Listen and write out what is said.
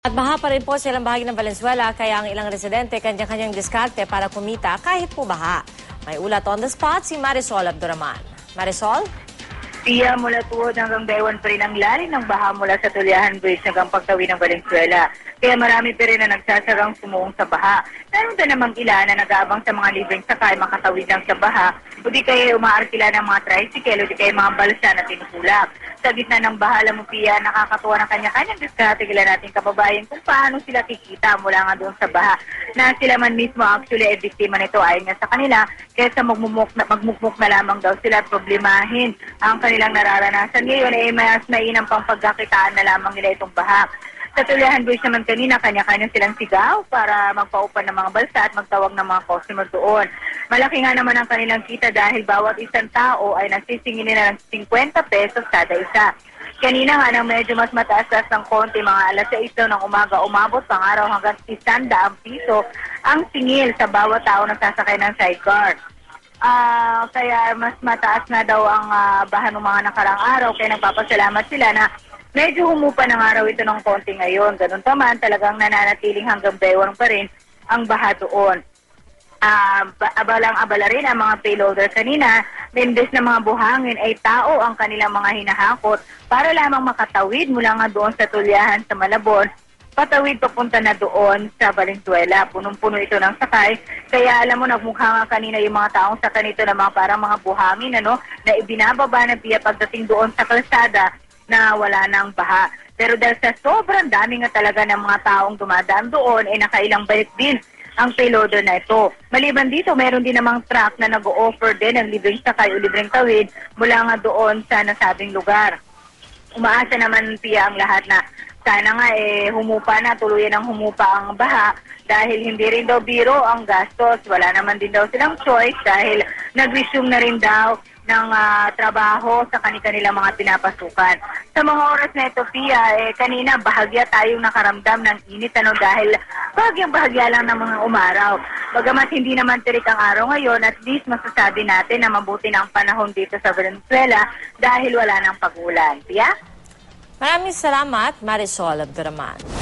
At baha pa rin po sa ilang bahagi ng Valenzuela kaya ang ilang residente kanya-kanyang diskarte para kumita kahit po baha. May ulat on the spot si Marisol Abduraman. Marisol? Pia mula tuhod hanggang Bewan pa rin ang lalim ng baha mula sa Tuliahan Bridge hanggang pagtawid ng Valenzuela. Kaya marami pa rin na nagsasagang sumuong sa baha. Meron din namang ilan na nag-aabang sa mga libreng sakay makatawid lang sa baha o di kaya umaarkila ng mga tricycle o di kaya mga balsa na tinutulak. Sa gitna ng baha, alam mo Pia, nakakatuwa ng kanya-kanyang diskarte kila nating kababayan kung paano sila kikita mula nga doon sa baha. Na sila man mismo actually ay biktima nito ayon nga sa kanila kaysa magmumuk na, magmukmuk na lamang daw sila problemahin ang kanilang nararanasan. Ngayon ay mas mainam pang pagkakitaan na lamang nila itong baha. Sa Tulihan Bridge naman kanina, kanya-kanya silang sigaw para magpaupan ng mga balsa at magtawag ng mga customer doon. Malaki nga naman ang kanilang kita dahil bawat isang tao ay nagsisingin nila ng 50 pesos kada isa. Kanina nga nang medyo mas mataas-taas ng konti, mga alas 6 daw ng umaga, umabot pang araw hanggang 100 piso ang singil sa bawat tao na sasakay ng sidecar. Ah, kaya mas mataas na daw ang ah, bahan ng mga nakarang araw kaya nagpapasalamat sila na medyo humupa ng araw ito ng konti ngayon. Ganun pa man, talagang nananatiling hanggang bewang pa rin ang baha doon. Ba- abalang-abala rin ang mga payloader kanina, imbes na mga buhangin ay tao ang kanilang mga hinahakot para lamang makatawid mula nga doon sa tulyahan sa Malabon patawid papunta na doon sa Valenzuela. Punong-puno ito ng sakay. Kaya alam mo, nagmukha nga kanina yung mga taong sa kanito na mga parang mga buhangin, ano, na ibinababa na piya pagdating doon sa kalsada na wala nang baha. Pero dahil sa sobrang dami nga talaga ng mga taong dumadaan doon, ay nakailang balik din ang payloader na ito. Maliban dito, meron din namang truck na nag-o-offer din ng libreng sakay o libreng tawid mula nga doon sa nasabing lugar umaasa naman piya ang lahat na sana nga eh humupa na, tuluyan ang humupa ang baha dahil hindi rin daw biro ang gastos. Wala naman din daw silang choice dahil nag-resume na rin daw ng ah, trabaho sa kanilang mga pinapasukan. Sa mga oras na ito, Pia, eh, kanina bahagya tayong nakaramdam ng init ano, dahil bahagyang bahagya lang ng mga umaraw. Bagamat hindi naman tirik ang araw ngayon, at least masasabi natin na mabuti na panahon dito sa Venezuela dahil wala ng pagulan. Pia? Maraming salamat, Marisol Abduraman.